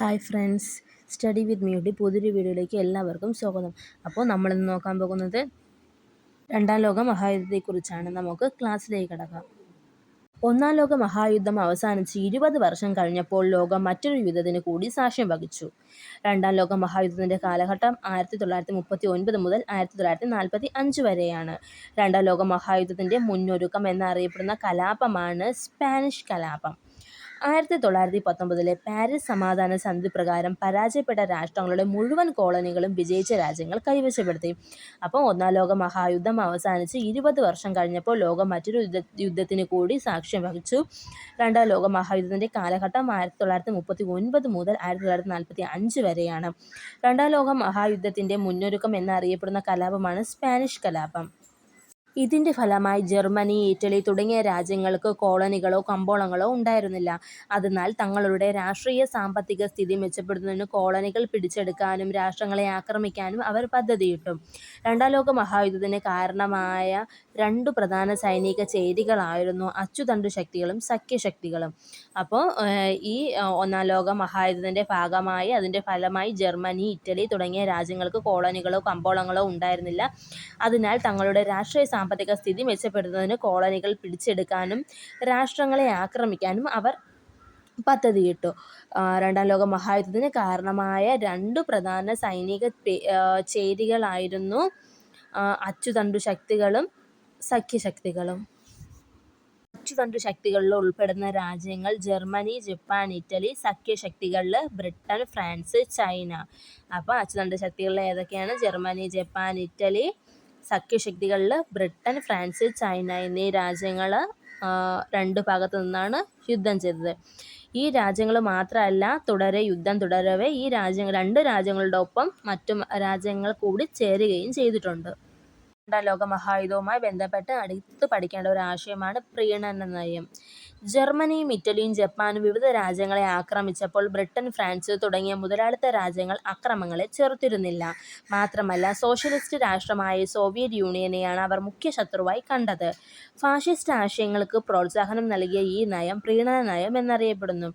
Hi friends study with Mutty പുതിയൊരു വീഡിയോയിലേക്ക് എല്ലാവർക്കും സ്വാഗതം. അപ്പോൾ നമ്മളിന്ന് നോക്കാൻ പോകുന്നത് രണ്ടാം ലോക മഹായുദ്ധത്തെക്കുറിച്ചാണ്. നമുക്ക് ക്ലാസ്സിലേക്ക് കിടക്കാം. ഒന്നാം ലോക മഹായുദ്ധം അവസാനിച്ച് ഇരുപത് വർഷം കഴിഞ്ഞപ്പോൾ ലോകം മറ്റൊരു യുദ്ധത്തിന് കൂടി സാക്ഷ്യം വഹിച്ചു. രണ്ടാം ലോക മഹായുദ്ധത്തിന്റെ കാലഘട്ടം ആയിരത്തി തൊള്ളായിരത്തി മുപ്പത്തി ഒൻപത് മുതൽ ആയിരത്തി തൊള്ളായിരത്തി നാൽപ്പത്തി അഞ്ച് വരെയാണ്. രണ്ടാം ലോക മഹായുദ്ധത്തിന്റെ മുന്നൊരുക്കം എന്നറിയപ്പെടുന്ന കലാപമാണ് സ്പാനിഷ് കലാപം. ആയിരത്തി തൊള്ളായിരത്തി പത്തൊമ്പതിലെ പാരീസ് സമാധാന സന്ധി പ്രകാരം പരാജയപ്പെട്ട രാഷ്ട്രങ്ങളുടെ മുഴുവൻ കോളനികളും വിജയിച്ച രാജ്യങ്ങൾ കൈവശപ്പെടുത്തി. അപ്പോൾ ഒന്നാം ലോക മഹായുദ്ധം അവസാനിച്ച് ഇരുപത് വർഷം കഴിഞ്ഞപ്പോൾ ലോകം മറ്റൊരു യുദ്ധത്തിന് കൂടി സാക്ഷ്യം വഹിച്ചു. രണ്ടാം ലോക മഹായുദ്ധത്തിന്റെ കാലഘട്ടം ആയിരത്തി തൊള്ളായിരത്തി മുപ്പത്തി ഒൻപത് മുതൽ ആയിരത്തി തൊള്ളായിരത്തി നാൽപ്പത്തി അഞ്ച് വരെയാണ്. രണ്ടാം ലോക മഹായുദ്ധത്തിന്റെ മുന്നൊരുക്കം എന്നറിയപ്പെടുന്ന കലാപമാണ് സ്പാനിഷ് കലാപം. ഇതിന്റെ ഫലമായി ജർമ്മനി ഇറ്റലി തുടങ്ങിയ രാജ്യങ്ങൾക്ക് കോളനികളോ കമ്പോളങ്ങളോ ഉണ്ടായിരുന്നില്ല. അതിനാൽ തങ്ങളുടെ രാഷ്ട്രീയ സാമ്പത്തിക സ്ഥിതി മെച്ചപ്പെടുത്തുന്നതിന് കോളനികൾ പിടിച്ചെടുക്കാനും രാഷ്ട്രങ്ങളെ ആക്രമിക്കാനും അവർ പദ്ധതിയിട്ടു. രണ്ടാം ലോക മഹായുദ്ധത്തിന് കാരണമായ രണ്ടു പ്രധാന സൈനിക ചേരികളായിരുന്നു അച്ചുതണ്ടു ശക്തികളും സഖ്യശക്തികളും. അപ്പോൾ ഈ ഒന്നാം ലോക മഹായുദ്ധത്തിന്റെ ഭാഗമായി അതിന്റെ ഫലമായി ജർമ്മനി ഇറ്റലി തുടങ്ങിയ രാജ്യങ്ങൾക്ക് കോളനികളോ കമ്പോളങ്ങളോ ഉണ്ടായിരുന്നില്ല. അതിനാൽ തങ്ങളുടെ രാഷ്ട്രീയ സാമ്പത്തിക സ്ഥിതി മെച്ചപ്പെടുത്തുന്നതിന് കോളനികൾ പിടിച്ചെടുക്കാനും രാഷ്ട്രങ്ങളെ ആക്രമിക്കാനും അവർ പദ്ധതിയിട്ടു. രണ്ടാം ലോക മഹായുദ്ധത്തിന് കാരണമായ രണ്ട് പ്രധാന സൈനിക ചേരികളായിരുന്നു അച്ചുതണ്ടു ശക്തികളും സഖ്യശക്തികളും. അച്ചുതണ്ടു ശക്തികളിൽ ഉൾപ്പെടുന്ന രാജ്യങ്ങൾ ജർമ്മനി ജപ്പാൻ ഇറ്റലി സഖ്യശക്തികളിൽ ബ്രിട്ടൻ ഫ്രാൻസ് ചൈന. അപ്പോൾ അച്ചുതണ്ട് ശക്തികളിൽ ഏതൊക്കെയാണ്? ജർമ്മനി ജപ്പാൻ ഇറ്റലി സഖ്യശക്തികളിൽ ബ്രിട്ടൻ ഫ്രാൻസ് ചൈന എന്നീ രാജ്യങ്ങൾ രണ്ട് ഭാഗത്തു നിന്നാണ് യുദ്ധം ചെയ്തത്. ഈ രാജ്യങ്ങൾ മാത്രമല്ല തുടരെ യുദ്ധം തുടരവേ ഈ രാജ്യങ്ങൾ രണ്ട് രാജ്യങ്ങളുടെ ഒപ്പം മറ്റു രാജ്യങ്ങൾ കൂടി ചേരുകയും ചെയ്തിട്ടുണ്ട്. രണ്ടാം ലോക മഹായുദ്ധവുമായി ബന്ധപ്പെട്ട് അടുത്ത് പഠിക്കേണ്ട ഒരു ആശയമാണ് പ്രീണന നയം. ജർമ്മനിയും ഇറ്റലിയും ജപ്പാനും വിവിധ രാജ്യങ്ങളെ ആക്രമിച്ചപ്പോൾ ബ്രിട്ടൻ ഫ്രാൻസ് തുടങ്ങിയ മുതലാളിത്ത രാജ്യങ്ങൾ അക്രമങ്ങളെ ചെറുത്തിരുന്നില്ല. മാത്രമല്ല സോഷ്യലിസ്റ്റ് രാഷ്ട്രമായ സോവിയറ്റ് യൂണിയനെയാണ് അവർ മുഖ്യ ശത്രുവായി കണ്ടത്. ഫാഷിസ്റ്റ് ആശയങ്ങൾക്ക് പ്രോത്സാഹനം നൽകിയ ഈ നയം പ്രീണന നയം എന്നറിയപ്പെടുന്നു.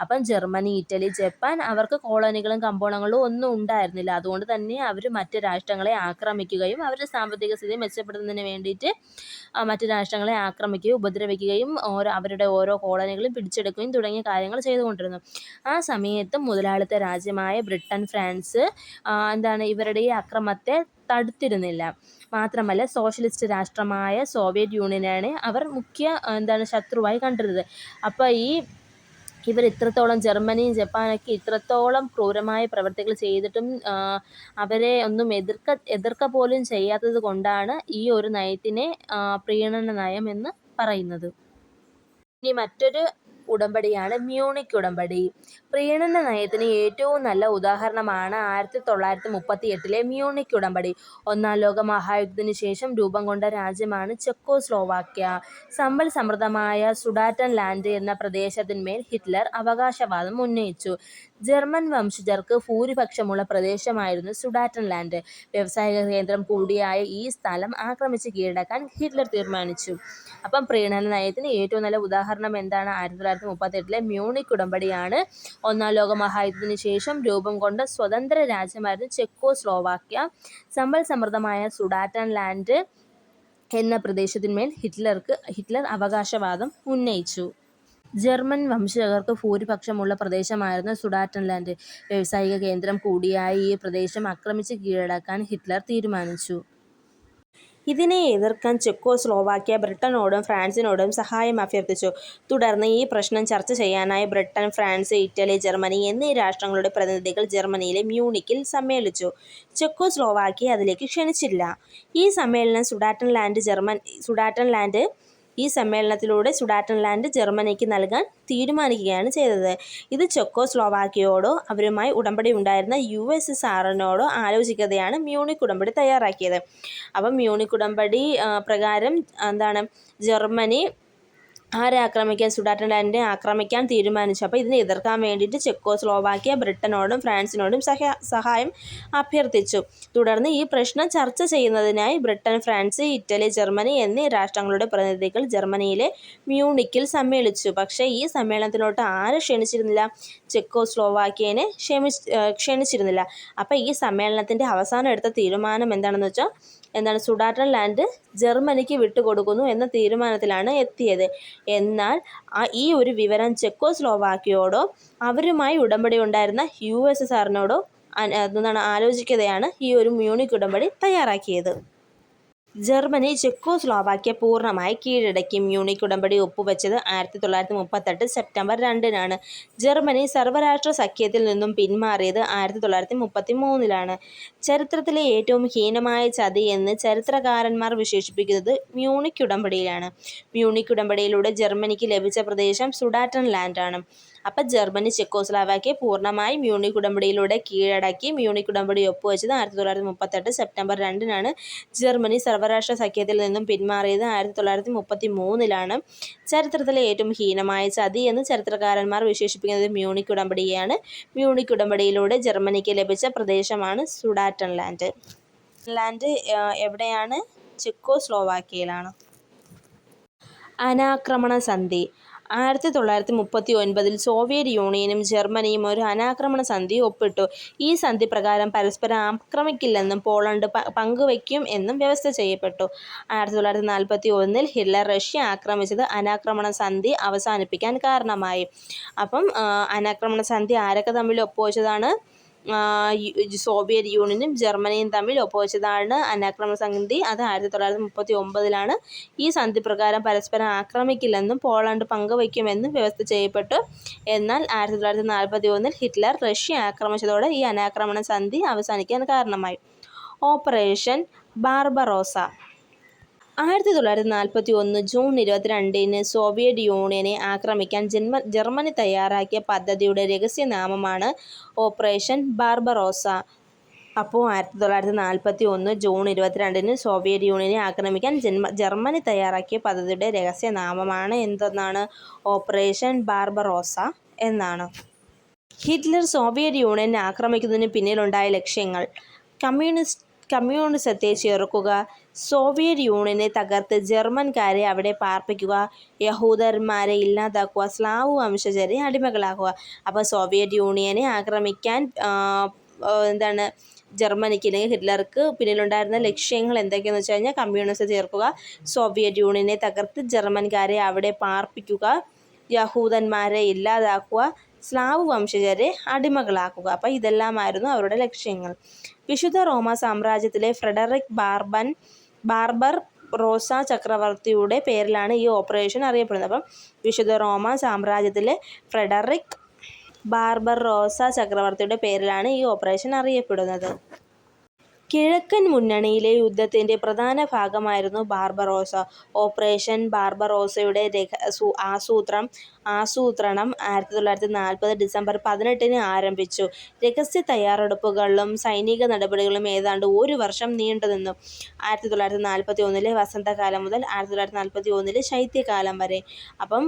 അപ്പം ജർമ്മനി ഇറ്റലി ജപ്പാൻ അവർക്ക് കോളനികളും കമ്പോളങ്ങളും ഒന്നും ഉണ്ടായിരുന്നില്ല. അതുകൊണ്ട് തന്നെ അവർ മറ്റ് രാഷ്ട്രങ്ങളെ ആക്രമിക്കുകയും അവരുടെ സാമ്പത്തിക സ്ഥിതി മെച്ചപ്പെടുത്തുന്നതിന് വേണ്ടിയിട്ട് മറ്റു രാഷ്ട്രങ്ങളെ ആക്രമിക്കുകയും ഉപദ്രവിക്കുകയും ഓരോ അവരുടെ ഓരോ കോളനികളും പിടിച്ചെടുക്കുകയും തുടങ്ങിയ കാര്യങ്ങൾ ചെയ്തുകൊണ്ടിരുന്നു. ആ സമയത്ത് മുതലാളിത്ത രാജ്യമായ ബ്രിട്ടൻ ഫ്രാൻസ് എന്താണ് ഇവരുടെ ഈ അക്രമത്തെ തടുത്തിരുന്നില്ല. മാത്രമല്ല സോഷ്യലിസ്റ്റ് രാഷ്ട്രമായ സോവിയറ്റ് യൂണിയനാണ് അവർ മുഖ്യ എന്താണ് ശത്രുവായി കണ്ടിരുന്നത്. അപ്പോൾ ഈ ഇവർ ഇത്രത്തോളം ജർമ്മനിയും ജപ്പാനൊക്കെ ഇത്രത്തോളം ക്രൂരമായ പ്രവർത്തികൾ ചെയ്തിട്ടും അവരെ ഒന്നും എതിർക്ക എതിർക്ക പോലും ചെയ്യാത്തത് കൊണ്ടാണ് ഈ ഒരു നയത്തിനെ പ്രീണന നയം എന്ന് പറയുന്നത്. ഇനി മറ്റൊരു ഉടമ്പടിയാണ് മ്യൂണിക് ഉടമ്പടി. പ്രീണന നയത്തിന് ഏറ്റവും നല്ല ഉദാഹരണമാണ് ആയിരത്തി തൊള്ളായിരത്തി മുപ്പത്തി എട്ടിലെ മ്യൂണിക് ഉടമ്പടി. ഒന്നാം ലോക മഹായുദ്ധത്തിന് ശേഷം രൂപം കൊണ്ട രാജ്യമാണ് ചെക്കോ സ്ലോവാക്യ സമ്പൽ സമൃദ്ധമായ സുഡാറ്റൻ ലാൻഡ് എന്ന പ്രദേശത്തിന്മേൽ ഹിറ്റ്ലർ അവകാശവാദം ഉന്നയിച്ചു. ജർമ്മൻ വംശജർക്ക് ഭൂരിപക്ഷമുള്ള പ്രദേശമായിരുന്നു സുഡാറ്റൻ ലാൻഡ്. വ്യവസായിക കേന്ദ്രം കൂടിയായ ഈ സ്ഥലം ആക്രമിച്ച് കീഴടക്കാൻ ഹിറ്റ്ലർ തീരുമാനിച്ചു. അപ്പം പ്രീണന നയത്തിന് ഏറ്റവും നല്ല ഉദാഹരണം എന്താണ്? ആയിരത്തി തൊള്ളായിരത്തി മുപ്പത്തെട്ടിലെ മ്യൂണിക് ഉടമ്പടിയാണ് ഒന്നാം ലോക മഹായുദ്ധത്തിന് ശേഷം രൂപം കൊണ്ട സ്വതന്ത്ര രാജ്യമായിരുന്നു ചെക്കോ സ്ലോവാക്യ സമ്പൽ സമൃദ്ധമായ സുഡാറ്റൻ ലാൻഡ് എന്ന പ്രദേശത്തിന്മേൽ ഹിറ്റ്ലർക്ക് ഹിറ്റ്ലർ അവകാശവാദം ഉന്നയിച്ചു. ജർമ്മൻ വംശജർക്ക് ഭൂരിപക്ഷമുള്ള പ്രദേശമായിരുന്ന സുഡാറ്റൻ ലാൻഡ് വ്യാവസായിക കേന്ദ്രം കൂടിയായ ഈ പ്രദേശം ആക്രമിച്ച് കീഴടക്കാൻ ഹിറ്റ്ലർ തീരുമാനിച്ചു. ഇതിനെ എതിർക്കാൻ ചെക്കോസ്ലോവാക്യ ബ്രിട്ടനോടും ഫ്രാൻസിനോടും സഹായം അഭ്യർത്ഥിച്ചു. തുടർന്ന് ഈ പ്രശ്നം ചർച്ച ചെയ്യാനായി ബ്രിട്ടൻ ഫ്രാൻസ് ഇറ്റലി ജർമ്മനി എന്നീ രാഷ്ട്രങ്ങളുടെ പ്രതിനിധികൾ ജർമ്മനിയിലെ മ്യൂണിക്കിൽ സമ്മേളിച്ചു. ചെക്കോസ്ലോവാക്യ അതിലേക്ക് ക്ഷണിച്ചില്ല. ഈ സമ്മേളനം സുഡാറ്റൻ ഈ സമ്മേളനത്തിലൂടെ സുഡാറ്റൻ ലാൻഡ് ജർമ്മനിക്ക് നൽകാൻ തീരുമാനിക്കുകയാണ് ചെയ്തത്. ഇത് ചെക്കോ സ്ലോവാക്കിയോടോ അവരുമായി ഉടമ്പടി ഉണ്ടായിരുന്ന യു എസ് എസ് ആറിനോടോ ആലോചിക്കാതെയാണ് മ്യൂണിക് ഉടമ്പടി തയ്യാറാക്കിയത്. അപ്പം മ്യൂണിക് ഉടമ്പടി പ്രകാരം എന്താണ് ജർമ്മനി ആരെ ആക്രമിക്കാൻ സുഡാറ്റൻലാൻഡിനെ ആക്രമിക്കാൻ തീരുമാനിച്ചു. അപ്പോൾ ഇതിനെ എതിർക്കാൻ വേണ്ടിയിട്ട് ചെക്കോസ്ലോവാക്യ ബ്രിട്ടനോടും ഫ്രാൻസിനോടും സഹ സഹായം അഭ്യർത്ഥിച്ചു. തുടർന്ന് ഈ പ്രശ്നം ചർച്ച ചെയ്യുന്നതിനായി ബ്രിട്ടൻ ഫ്രാൻസ് ഇറ്റലി ജർമ്മനി എന്നീ രാഷ്ട്രങ്ങളുടെ പ്രതിനിധികൾ ജർമ്മനിയിലെ മ്യൂണിക്കിൽ സമ്മേളിച്ചു. പക്ഷേ ഈ സമ്മേളനത്തിലോട്ട് ആരെ ക്ഷണിച്ചിരുന്നില്ല? ചെക്കോസ്ലോവാക്യനെ ക്ഷമി ക്ഷണിച്ചിരുന്നില്ല. അപ്പോൾ ഈ സമ്മേളനത്തിന്റെ അവസാനം എടുത്ത തീരുമാനം എന്താണെന്ന് വെച്ചാൽ എന്താണ് സുഡാറ്റൻ ലാൻഡ് ജർമ്മനിക്ക് വിട്ടുകൊടുക്കുന്നു എന്ന തീരുമാനത്തിലാണ് എത്തിയത്. എന്നാൽ ഈ ഒരു വിവരം ചെക്കോസ്ലോവാക്കിയോടോ അവരുമായി ഉടമ്പടി ഉണ്ടായിരുന്ന യു എസ് എസ് ആറിനോടോ എന്താണ് ആലോചിക്കതയാണ് ഈ ഒരു മ്യൂണിക് ഉടമ്പടി തയ്യാറാക്കിയത്. ജർമ്മനി ചെക്കോസ്ലോവാക്യ പൂർണമായി കീഴടക്കി. മ്യൂണിക് ഉടമ്പടി ഒപ്പുവെച്ചത് ആയിരത്തി തൊള്ളായിരത്തി മുപ്പത്തെട്ട് സെപ്റ്റംബർ രണ്ടിനാണ്. ജർമ്മനി സർവരാഷ്ട്ര സഖ്യത്തിൽ നിന്നും പിന്മാറിയത് ആയിരത്തി തൊള്ളായിരത്തി മുപ്പത്തി മൂന്നിലാണ് ചരിത്രത്തിലെ ഏറ്റവും ഹീനമായ ചതി എന്ന് ചരിത്രകാരന്മാർ വിശേഷിപ്പിക്കുന്നത് മ്യൂണിക് ഉടമ്പടിയിലാണ്. മ്യൂണിക് ഉടമ്പടിയിലൂടെ ജർമ്മനിക്ക് ലഭിച്ച പ്രദേശം സുഡാറ്റൻ ലാൻഡാണ് അപ്പം ജർമ്മനി ചെക്കോസ്ലാവാക്യെ പൂർണമായി മ്യൂണിക് ഉടമ്പടിയിലൂടെ കീഴടക്കി. മ്യൂണിക് ഉടമ്പടി ഒപ്പുവെച്ചത് ആയിരത്തി തൊള്ളായിരത്തി മുപ്പത്തെട്ട് സെപ്റ്റംബർ രണ്ടിനാണ്. ജർമ്മനി സർവരാഷ്ട്ര സഖ്യത്തിൽ നിന്നും പിന്മാറിയത് ആയിരത്തി തൊള്ളായിരത്തി മുപ്പത്തി മൂന്നിലാണ് ചരിത്രത്തിലെ ഏറ്റവും ഹീനമായ ചതി എന്ന് ചരിത്രകാരന്മാർ വിശേഷിപ്പിക്കുന്നത് മ്യൂണിക് ഉടമ്പടിയാണ് മ്യൂണിക് ഉടമ്പടിയിലൂടെ ജർമ്മനിക്ക് ലഭിച്ച പ്രദേശമാണ് സുഡാറ്റൻ ലാൻഡ് ലാൻഡ് എവിടെയാണ്? ചെക്കോസ്ലോവാക്യയിലാണ്. അനാക്രമണ സന്ധി ആയിരത്തി തൊള്ളായിരത്തി മുപ്പത്തി ഒൻപതിൽ സോവിയറ്റ് യൂണിയനും ജർമ്മനിയും ഒരു അനാക്രമണ സന്ധി ഒപ്പിട്ടു. ഈ സന്ധി പ്രകാരം പരസ്പരം ആക്രമിക്കില്ലെന്നും പോളണ്ട് പങ്കുവയ്ക്കും എന്നും വ്യവസ്ഥ ചെയ്യപ്പെട്ടു. ആയിരത്തി തൊള്ളായിരത്തി നാൽപ്പത്തി ഒന്നിൽ ഹിറ്റ്ലർ റഷ്യ ആക്രമിച്ചത് അനാക്രമണ സന്ധി അവസാനിപ്പിക്കാൻ കാരണമായി. അപ്പം അനാക്രമണ സന്ധി ആരൊക്കെ തമ്മിൽ ഒപ്പുവെച്ചതാണ്? സോവിയറ്റ് യൂണിയനും ജർമ്മനിയും തമ്മിൽ ഒപ്പുവെച്ചതാണ് അനാക്രമണ സന്ധി അത് ആയിരത്തി തൊള്ളായിരത്തി മുപ്പത്തി ഒമ്പതിലാണ് ഈ സന്ധി പ്രകാരം പരസ്പരം ആക്രമിക്കില്ലെന്നും പോളണ്ട് പങ്കുവയ്ക്കുമെന്നും വ്യവസ്ഥ ചെയ്യപ്പെട്ടു. എന്നാൽ ആയിരത്തി തൊള്ളായിരത്തി നാൽപ്പത്തി ഒന്നിൽ ഹിറ്റ്ലർ റഷ്യ ആക്രമിച്ചതോടെ ഈ അനാക്രമണ സന്ധി അവസാനിക്കാൻ കാരണമായി. ഓപ്പറേഷൻ ബാർബറോസ ആയിരത്തി തൊള്ളായിരത്തി നാൽപ്പത്തി ഒന്ന് ജൂൺ ഇരുപത്തിരണ്ടിന് സോവിയറ്റ് യൂണിയനെ ആക്രമിക്കാൻ ജന്മ ജർമ്മനി തയ്യാറാക്കിയ പദ്ധതിയുടെ രഹസ്യനാമമാണ് ഓപ്പറേഷൻ ബാർബറോസ. അപ്പോൾ ആയിരത്തി തൊള്ളായിരത്തി നാൽപ്പത്തി ഒന്ന് ജൂൺ ഇരുപത്തിരണ്ടിന് സോവിയറ്റ് യൂണിയനെ ആക്രമിക്കാൻ ജന്മ ജർമ്മനി തയ്യാറാക്കിയ പദ്ധതിയുടെ രഹസ്യനാമമാണ് എന്തെന്നാണ് ഓപ്പറേഷൻ ബാർബറോസ എന്നാണ്. ഹിറ്റ്ലർ സോവിയറ്റ് യൂണിയനെ ആക്രമിക്കുന്നതിന് പിന്നിലുണ്ടായ ലക്ഷ്യങ്ങൾ. കമ്മ്യൂണിസ്റ്റ് കമ്മ്യൂണിസത്തെ ചെറുക്കുക സോവിയറ്റ് യൂണിയനെ തകർത്ത് ജർമ്മൻകാരെ അവിടെ പാർപ്പിക്കുക യഹൂദന്മാരെ ഇല്ലാതാക്കുക സ്ലാവ് വംശജരെ അടിമകളാക്കുക. അപ്പോൾ സോവിയറ്റ് യൂണിയനെ ആക്രമിക്കാൻ എന്താണ് ജർമ്മനിക്ക് അല്ലെങ്കിൽ ഹിറ്റ്ലർക്ക് പിന്നിലുണ്ടായിരുന്ന ലക്ഷ്യങ്ങൾ എന്തൊക്കെയാണെന്ന് വെച്ച് കഴിഞ്ഞാൽ കമ്മ്യൂണിസ്റ്റ് ചേർക്കുക സോവിയറ്റ് യൂണിയനെ തകർത്ത് ജർമ്മൻകാരെ അവിടെ പാർപ്പിക്കുക യഹൂദന്മാരെ ഇല്ലാതാക്കുക സ്ലാവ് വംശജരെ അടിമകളാക്കുക. അപ്പോൾ ഇതെല്ലാമായിരുന്നു അവരുടെ ലക്ഷ്യങ്ങൾ. വിശുദ്ധ റോമ സാമ്രാജ്യത്തിലെ ഫ്രെഡറിക് ബാർബൻ ബാർബർ റോസ ചക്രവർത്തിയുടെ പേരിലാണ് ഈ ഓപ്പറേഷൻ അറിയപ്പെടുന്നത് അപ്പം വിശുദ്ധ റോമ സാമ്രാജ്യത്തിലെ ഫ്രെഡറിക് ബാർബർ റോസ ചക്രവർത്തിയുടെ പേരിലാണ് ഈ ഓപ്പറേഷൻ അറിയപ്പെടുന്നത് കിഴക്കൻ മുന്നണിയിലെ യുദ്ധത്തിന്റെ പ്രധാന ഭാഗമായിരുന്നു ബാർബറോസ. ഓപ്പറേഷൻ ബാർബറോസയുടെ ആസൂത്രം ആസൂത്രണം ആയിരത്തി തൊള്ളായിരത്തി നാൽപ്പത് ഡിസംബർ പതിനെട്ടിന് ആരംഭിച്ചു. രഹസ്യ തയ്യാറെടുപ്പുകളും സൈനിക നടപടികളും ഏതാണ്ട് ഒരു വർഷം നീണ്ടുനിന്നു. ആയിരത്തി തൊള്ളായിരത്തി നാൽപ്പത്തി ഒന്നിലെ വസന്തകാലം മുതൽ ആയിരത്തി തൊള്ളായിരത്തി നാൽപ്പത്തി ഒന്നിലെ ശൈത്യകാലം വരെ. അപ്പം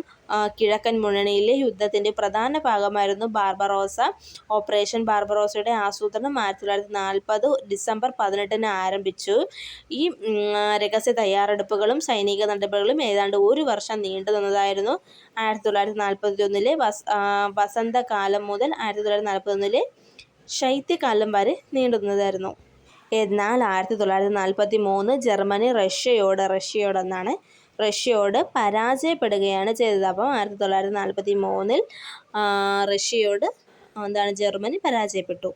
കിഴക്കൻ മുന്നണിയിലെ യുദ്ധത്തിന്റെ പ്രധാന ഭാഗമായിരുന്നു ബാർബറോസ. ഓപ്പറേഷൻ ബാർബറോസയുടെ ആസൂത്രണം ആയിരത്തി തൊള്ളായിരത്തി നാൽപ്പത് ഡിസംബർ പതിനെട്ടിന് ആരംഭിച്ചു. ഈ രഹസ്യ തയ്യാറെടുപ്പുകളും സൈനിക നടപടികളും ഏതാണ്ട് ഒരു വർഷം നീണ്ടു നിന്നതായിരുന്നു ആയിരത്തി തൊള്ളായിരത്തി നാൽപ്പത്തിയൊന്നിലെ വസന്തകാലം മുതൽ ആയിരത്തി തൊള്ളായിരത്തി നാൽപ്പത്തൊന്നിലെ ശൈത്യകാലം വരെ നീണ്ടുന്നതായിരുന്നു എന്നാൽ ആയിരത്തി തൊള്ളായിരത്തി നാൽപ്പത്തി മൂന്ന് ജർമ്മനി റഷ്യയോട് റഷ്യയോടെന്നാണ് റഷ്യയോട് പരാജയപ്പെടുകയാണ് ചെയ്തത്. അപ്പം ആയിരത്തി തൊള്ളായിരത്തി നാൽപ്പത്തി മൂന്നിൽ റഷ്യയോട് എന്താണ് ജർമ്മനി പരാജയപ്പെട്ടു.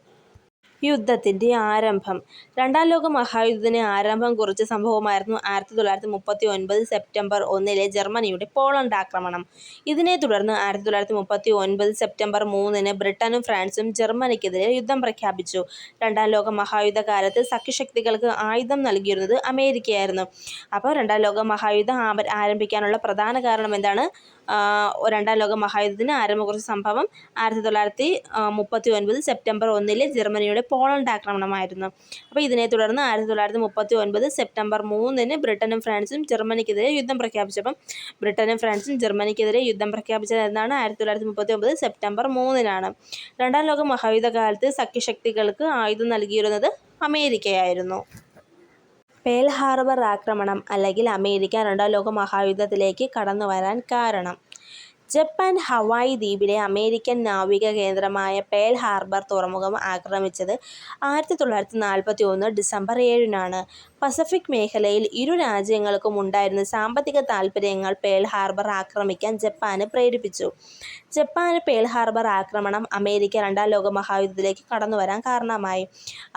യുദ്ധത്തിന്റെ ആരംഭം രണ്ടാം ലോക മഹായുദ്ധത്തിന് ആരംഭം കുറിച്ച സംഭവമായിരുന്നു ആയിരത്തി തൊള്ളായിരത്തി മുപ്പത്തി ഒൻപത് സെപ്റ്റംബർ ഒന്നിലെ ജർമ്മനിയുടെ പോളണ്ട് ആക്രമണം. ഇതിനെ തുടർന്ന് ആയിരത്തി തൊള്ളായിരത്തി മുപ്പത്തി ഒൻപത് സെപ്റ്റംബർ മൂന്നിന് ബ്രിട്ടനും ഫ്രാൻസും ജർമ്മനിക്കെതിരെ യുദ്ധം പ്രഖ്യാപിച്ചു. രണ്ടാം ലോക മഹായുദ്ധകാലത്ത് സഖ്യശക്തികൾക്ക് ആയുധം നൽകിയിരുന്നത് അമേരിക്കയായിരുന്നു. അപ്പോൾ രണ്ടാം ലോക മഹായുദ്ധം ആരംഭിക്കാനുള്ള പ്രധാന കാരണം എന്താണ്? രണ്ടാം ലോക മഹായുദ്ധത്തിന് ആരംഭം കുറിച്ച സംഭവം ആയിരത്തി തൊള്ളായിരത്തി മുപ്പത്തി ഒൻപത് സെപ്റ്റംബർ ഒന്നിലെ ജർമ്മനിയുടെ പോളണ്ട് ആക്രമണമായിരുന്നു അപ്പോൾ ഇതിനെ തുടർന്ന് ആയിരത്തി തൊള്ളായിരത്തി മുപ്പത്തി ഒൻപത് സെപ്റ്റംബർ മൂന്നിന് ബ്രിട്ടനും ഫ്രാൻസും ജർമ്മനിക്കെതിരെ യുദ്ധം പ്രഖ്യാപിച്ചപ്പം ബ്രിട്ടനും ഫ്രാൻസും ജർമ്മനിക്കെതിരെ യുദ്ധം പ്രഖ്യാപിച്ചത് എന്നാണ് ആയിരത്തി തൊള്ളായിരത്തി മുപ്പത്തി ഒമ്പത് സെപ്റ്റംബർ മൂന്നിനാണ്. രണ്ടാം ലോക മഹായുദ്ധകാലത്ത് സഖ്യശക്തികൾക്ക് ആയുധം നൽകിയിരുന്നത് അമേരിക്കയായിരുന്നു. പേൽ ഹാർബർ ആക്രമണം അല്ലെങ്കിൽ അമേരിക്ക രണ്ടാം ലോക മഹായുദ്ധത്തിലേക്ക് കടന്നു വരാൻ കാരണം ജപ്പാൻ ഹവായ് ദ്വീപിലെ അമേരിക്കൻ നാവിക കേന്ദ്രമായ പേൾ ഹാർബർ തുറമുഖം ആക്രമിച്ചത് ആയിരത്തി തൊള്ളായിരത്തി നാൽപ്പത്തി ഒന്ന് ഡിസംബർ ഏഴിനാണ്. പസഫിക് മേഖലയിൽ ഇരു രാജ്യങ്ങൾക്കും ഉണ്ടായിരുന്ന സാമ്പത്തിക താൽപ്പര്യങ്ങൾ പേൾ ഹാർബർ ആക്രമിക്കാൻ ജപ്പാന് പ്രേരിപ്പിച്ചു. ജപ്പാന് പേൾ ഹാർബർ ആക്രമണം അമേരിക്ക രണ്ടാം ലോക മഹായുദ്ധത്തിലേക്ക് കടന്നു വരാൻ കാരണമായി.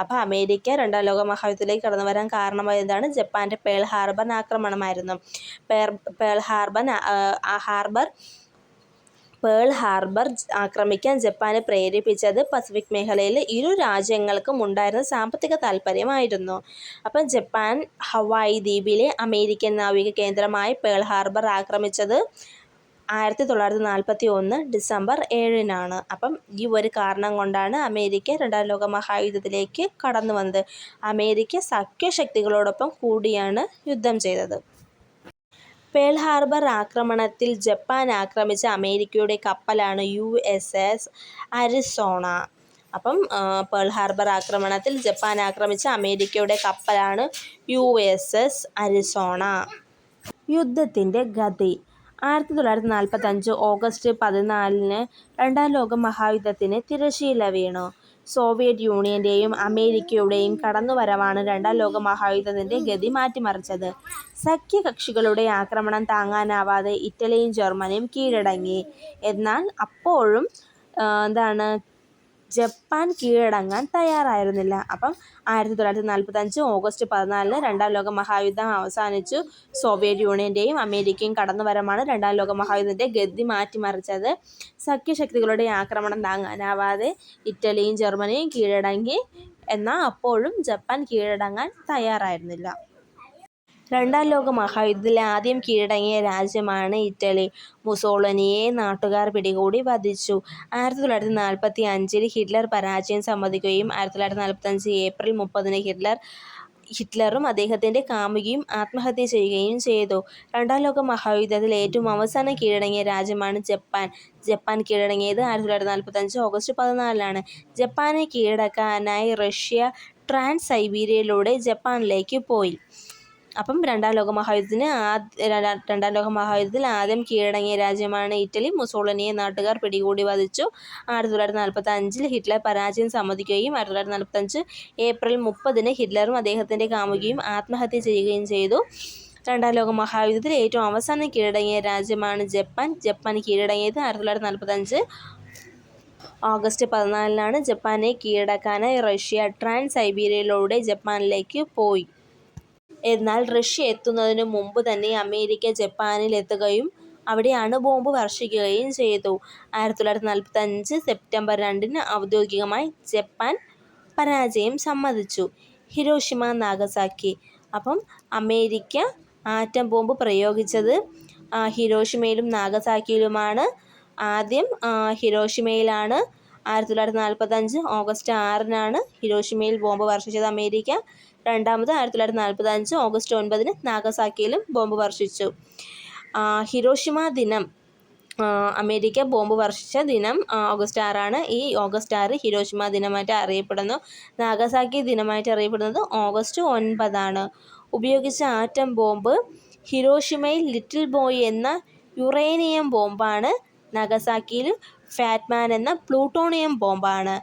അപ്പോൾ അമേരിക്ക രണ്ടാം ലോക മഹായുദ്ധത്തിലേക്ക് കടന്നു വരാൻ കാരണമായതാണ് ജപ്പാന്റെ Pearl Harbor ആക്രമണമായിരുന്നു. Pearl Harbor Harbor Pearl Harbor ആക്രമിക്കാൻ ജപ്പാനെ പ്രേരിപ്പിച്ചത് പസഫിക് മേഖലയിൽ ഇരു രാജ്യങ്ങൾക്കും ഉണ്ടായിരുന്ന സാമ്പത്തിക താല്പര്യമായിരുന്നു അപ്പം ജപ്പാൻ ഹവായി ദ്വീപിലെ അമേരിക്കൻ നാവിക കേന്ദ്രമായ പേൾ ഹാർബർ ആക്രമിച്ചത് ആയിരത്തി തൊള്ളായിരത്തി നാൽപ്പത്തി ഒന്ന് ഡിസംബർ ഏഴിനാണ്. അപ്പം ഈ ഒരു കാരണം കൊണ്ടാണ് അമേരിക്ക രണ്ടാം ലോക മഹായുദ്ധത്തിലേക്ക് കടന്നു വന്നത് അമേരിക്ക സഖ്യശക്തികളോടൊപ്പം കൂടിയാണ് യുദ്ധം ചെയ്തത്. പേൾ ഹാർബർ ആക്രമണത്തിൽ ജപ്പാൻ ആക്രമിച്ച അമേരിക്കയുടെ കപ്പലാണ് യു എസ് എസ് അരിസോണ. അപ്പം പേൾ ഹാർബർ ആക്രമണത്തിൽ ജപ്പാൻ ആക്രമിച്ച അമേരിക്കയുടെ കപ്പലാണ് യു എസ് എസ് അരിസോണ. യുദ്ധത്തിന്റെ ഗതി. ആയിരത്തി തൊള്ളായിരത്തി നാൽപ്പത്തഞ്ച് ഓഗസ്റ്റ് പതിനാലിന് രണ്ടാം ലോക മഹായുദ്ധത്തിന് തിരശ്ശീല വീണു. സോവിയറ്റ് യൂണിയന്റെയും അമേരിക്കയുടെയും കടന്നുവരവാണ് രണ്ടാം ലോക മഹായുദ്ധത്തിന്റെ ഗതി മാറ്റിമറിച്ചത്. സഖ്യകക്ഷികളുടെ ആക്രമണം താങ്ങാനാവാതെ ഇറ്റലിയും ജർമ്മനിയും കീഴടങ്ങി. എന്നാൽ അപ്പോഴും എന്താണ് ജപ്പാൻ കീഴടങ്ങാൻ തയ്യാറായിരുന്നില്ല. അപ്പം ആയിരത്തി തൊള്ളായിരത്തി നാൽപ്പത്തഞ്ച് ഓഗസ്റ്റ് പതിനാലിന് രണ്ടാം ലോക മഹായുദ്ധം അവസാനിച്ചു. സോവിയറ്റ് യൂണിയന്റെയും അമേരിക്കയും കടന്നുവരമാണ് രണ്ടാം ലോക മഹായുദ്ധത്തിന്റെ ഗതി മാറ്റിമറിച്ചത്. സഖ്യശക്തികളുടെ ആക്രമണം താങ്ങാനാവാതെ ഇറ്റലിയും ജർമ്മനിയും കീഴടങ്ങി. എന്നാൽ അപ്പോഴും ജപ്പാൻ കീഴടങ്ങാൻ തയ്യാറായിരുന്നില്ല. രണ്ടാം ലോക മഹായുദ്ധത്തിൽ ആദ്യം കീഴടങ്ങിയ രാജ്യമാണ് ഇറ്റലി. മുസോളിനിയെ നാട്ടുകാർ പിടികൂടി വധിച്ചു. ആയിരത്തി തൊള്ളായിരത്തി നാൽപ്പത്തി അഞ്ചിൽ ഹിറ്റ്ലർ പരാജയം സമ്മതിക്കുകയും ആയിരത്തി തൊള്ളായിരത്തി നാൽപ്പത്തഞ്ച് ഏപ്രിൽ മുപ്പതിന് ഹിറ്റ്ലർ ഹിറ്റ്ലറും അദ്ദേഹത്തിന്റെ കാമുകിയും ആത്മഹത്യ ചെയ്യുകയും ചെയ്തു. രണ്ടാം ലോക മഹായുദ്ധത്തിൽ ഏറ്റവും അവസാനം കീഴടങ്ങിയ രാജ്യമാണ് ജപ്പാൻ. ജപ്പാൻ കീഴടങ്ങിയത് ആയിരത്തി തൊള്ളായിരത്തി നാൽപ്പത്തഞ്ച് ഓഗസ്റ്റ് പതിനാലിനാണ്. ജപ്പാനെ കീഴടക്കാനായി റഷ്യ ട്രാൻസ് സൈബീരിയയിലൂടെ ജപ്പാനിലേക്ക് പോയി. അപ്പം രണ്ടാം ലോക മഹായുദ്ധത്തിന് രണ്ടാം ലോക മഹായുദ്ധത്തിൽ ആദ്യം കീഴടങ്ങിയ രാജ്യമാണ് ഇറ്റലി. മുസോളിനിയെ നാട്ടുകാർ പിടികൂടി വധിച്ചു. ആയിരത്തി തൊള്ളായിരത്തി നാൽപ്പത്തി അഞ്ചിൽ ഹിറ്റ്ലർ പരാജയം സമ്മതിക്കുകയും ആയിരത്തി തൊള്ളായിരത്തി നാൽപ്പത്തി അഞ്ച് ഏപ്രിൽ മുപ്പതിന് ഹിറ്റ്ലറും അദ്ദേഹത്തിന്റെ കാമുകിയും ആത്മഹത്യ ചെയ്യുകയും ചെയ്തു. രണ്ടാം ലോക മഹായുദ്ധത്തിൽ ഏറ്റവും അവസാനം കീഴടങ്ങിയ രാജ്യമാണ് ജപ്പാൻ. ജപ്പാൻ കീഴടങ്ങിയത് ആയിരത്തി തൊള്ളായിരത്തി നാൽപ്പത്തഞ്ച് ഓഗസ്റ്റ് പതിനാലിനാണ് ജപ്പാനെ കീഴടക്കാനായി റഷ്യ ട്രാൻസ് സൈബീരിയയിലൂടെ ജപ്പാനിലേക്ക് പോയി. എന്നാൽ റഷ്യ എത്തുന്നതിനു മുമ്പ് തന്നെ അമേരിക്ക ജപ്പാനിൽ എത്തുകയും അവിടെ അണുബോംബ് വർഷിക്കുകയും ചെയ്തു. ആയിരത്തി തൊള്ളായിരത്തി നാൽപ്പത്തഞ്ച് സെപ്റ്റംബർ രണ്ടിന് ഔദ്യോഗികമായി ജപ്പാൻ പരാജയം സമ്മതിച്ചു. Hiroshima Nagasaki. അപ്പം അമേരിക്ക ആറ്റം ബോംബ് പ്രയോഗിച്ചത് ഹിരോഷിമയിലും നാഗസാക്കിയിലുമാണ്. ആദ്യം ഹിരോഷിമയിലാണ്. ആയിരത്തി തൊള്ളായിരത്തി നാൽപ്പത്തഞ്ച് ഓഗസ്റ്റ് ആറിനാണ് ഹിരോഷിമയിൽ ബോംബ് വർഷിച്ചത് അമേരിക്ക. രണ്ടാമത് ആയിരത്തി തൊള്ളായിരത്തി നാൽപ്പത്തി അഞ്ച് ഓഗസ്റ്റ് ഒൻപതിന് നാഗസാക്കിയിലും ബോംബ് വർഷിച്ചു. ഹിരോഷിമ ദിനം അമേരിക്ക ബോംബ് വർഷിച്ച ദിനം ഓഗസ്റ്റ് ആറാണ്. ഈ ഓഗസ്റ്റ് ആറ് ഹിരോഷിമ ദിനമായിട്ട് അറിയപ്പെടുന്നു. നാഗസാക്കി ദിനമായിട്ട് അറിയപ്പെടുന്നത് ഓഗസ്റ്റ് ഒൻപതാണ്. ഉപയോഗിച്ച ആറ്റം ബോംബ് ഹിരോഷിമയിൽ ലിറ്റിൽ ബോയ് എന്ന യുറേനിയം ബോംബാണ്. നഗസാക്കിയിൽ ഫാറ്റ്മാൻ എന്ന പ്ലൂട്ടോണിയം ബോംബാണ്.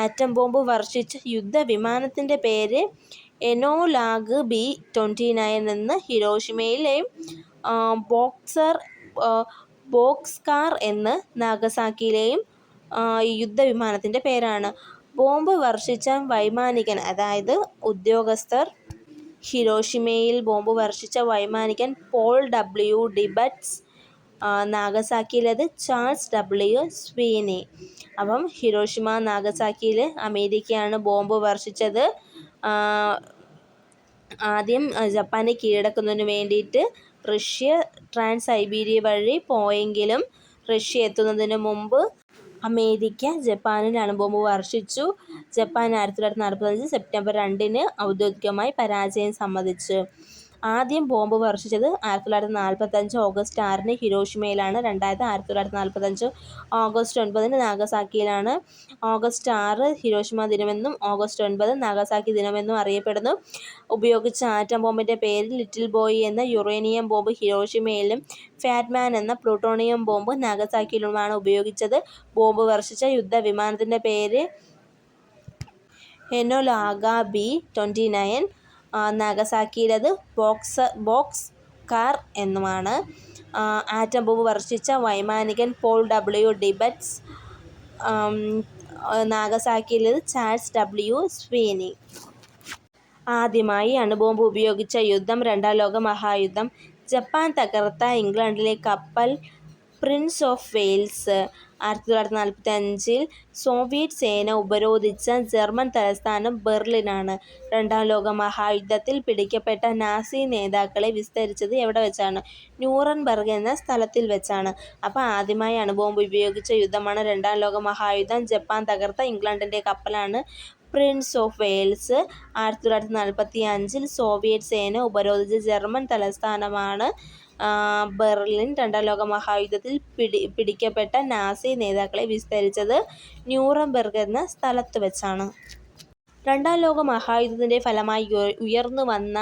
ആറ്റം ബോംബ് വർഷിച്ച യുദ്ധവിമാനത്തിന്റെ പേര് എനോലാഗ് ബി ട്വന്റി നയൻ എന്ന് ഹിരോഷിമയിലെ ബോക്സർ ബോക്സ് കാർ എന്ന് നാഗസാക്കിയിലെയും യുദ്ധവിമാനത്തിന്റെ പേരാണ്. ബോംബ് വർഷിച്ച വൈമാനികൻ അതായത് ഉദ്യോഗസ്ഥർ ഹിരോഷിമയിൽ ബോംബ് വർഷിച്ച വൈമാനികൻ പോൾ ഡബ്ല്യു ഡിബറ്റ്സ് നാഗസാക്കിയിലത് ചാൾസ് ഡബ്ല്യു സ്വീനി. അപ്പം ഹിരോഷിമ നാഗസാക്കിയിൽ അമേരിക്കയാണ് ബോംബ് വർഷിച്ചത്. ആദ്യം ജപ്പാനെ കീഴടക്കുന്നതിന് വേണ്ടിയിട്ട് റഷ്യ ട്രാൻസ് സൈബീരിയ വഴി പോയെങ്കിലും റഷ്യ എത്തുന്നതിന് മുമ്പ് അമേരിക്ക ജപ്പാനിൽ അണുബോംബ് വർഷിച്ചു. ജപ്പാൻ ആയിരത്തി തൊള്ളായിരത്തി നാൽപ്പത്തഞ്ച് സെപ്റ്റംബർ രണ്ടിന് ഔദ്യോഗികമായി പരാജയം സമ്മതിച്ചു. ആദ്യം ബോംബ് വർഷിച്ചത് ആയിരത്തി തൊള്ളായിരത്തി നാൽപ്പത്തഞ്ച് ഓഗസ്റ്റ് ആറിന് ഹിരോഷിമയിലാണ്. രണ്ടായിരത്തി ആയിരത്തി തൊള്ളായിരത്തി നാൽപ്പത്തഞ്ച് ഓഗസ്റ്റ് ഒൻപതിന് നാഗസാക്കിയിലാണ്. ഓഗസ്റ്റ് ആറ് ഹിരോഷിമ ദിനമെന്നും ഓഗസ്റ്റ് ഒൻപത് നാഗസാക്കി ദിനമെന്നും അറിയപ്പെടുന്നു. ഉപയോഗിച്ച ആറ്റം ബോംബിന്റെ പേര് ലിറ്റിൽ ബോയ് എന്ന യുറേനിയം ബോംബ് ഹിരോഷിമയിലും ഫാറ്റ്മാൻ എന്ന പ്ലൂട്ടോണിയം ബോംബ് നാഗസാക്കിയിലുമാണ് ഉപയോഗിച്ചത്. ബോംബ് വർഷിച്ച യുദ്ധ വിമാനത്തിന്റെ പേര് Enola Gay B twenty nine. നാഗസാക്കിയിലേത് box box car എന്നുമാണ്. ആറ്റം ബോംബ് വർഷിച്ച വൈമാനികൻ പോൾ ഡബ്ല്യു ഡിബറ്റ്സ് നാഗസാക്കിയിലത് ചാൾസ് ഡബ്ല്യു സ്വീനി. ആദ്യമായി അണുബോംബ് ഉപയോഗിച്ച യുദ്ധം രണ്ടാം ലോക മഹായുദ്ധം ജപ്പാൻ തകർത്ത ഇംഗ്ലണ്ടിലെ കപ്പൽ പ്രിൻസ് ഓഫ് വെയിൽസ്. ആയിരത്തി തൊള്ളായിരത്തി നാൽപ്പത്തി അഞ്ചിൽ സോവിയറ്റ് സേന ഉപരോധിച്ച ജർമ്മൻ തലസ്ഥാനം ബെർലിനാണ്. രണ്ടാം ലോക മഹായുദ്ധത്തിൽ പിടിക്കപ്പെട്ട നാസി നേതാക്കളെ വിസ്തരിച്ചത് എവിടെ വെച്ചാണ് ന്യൂറൻബർഗ് എന്ന സ്ഥലത്തിൽ വെച്ചാണ് അപ്പോൾ ആദ്യമായി അണുബോംബ് ഉപയോഗിച്ച യുദ്ധമാണ് രണ്ടാം ലോക മഹായുദ്ധം ജപ്പാൻ തകർത്ത ഇംഗ്ലണ്ടിന്റെ കപ്പലാണ് പ്രിൻസ് ഓഫ് വെയിൽസ്. ആയിരത്തി തൊള്ളായിരത്തി നാൽപ്പത്തി അഞ്ചിൽ സോവിയറ്റ് സേന ഉപരോധിച്ച ജർമ്മൻ തലസ്ഥാനമാണ് ബെർലിൻ. രണ്ടാം ലോക മഹായുദ്ധത്തിൽ പിടി പിടിക്കപ്പെട്ട നാസി നേതാക്കളെ വിസ്തരിച്ചത് ന്യൂറംബെർഗ് എന്ന സ്ഥലത്ത് വെച്ചാണ് രണ്ടാം ലോക മഹായുദ്ധത്തിന്റെ ഫലമായി ഉയർന്നുവന്ന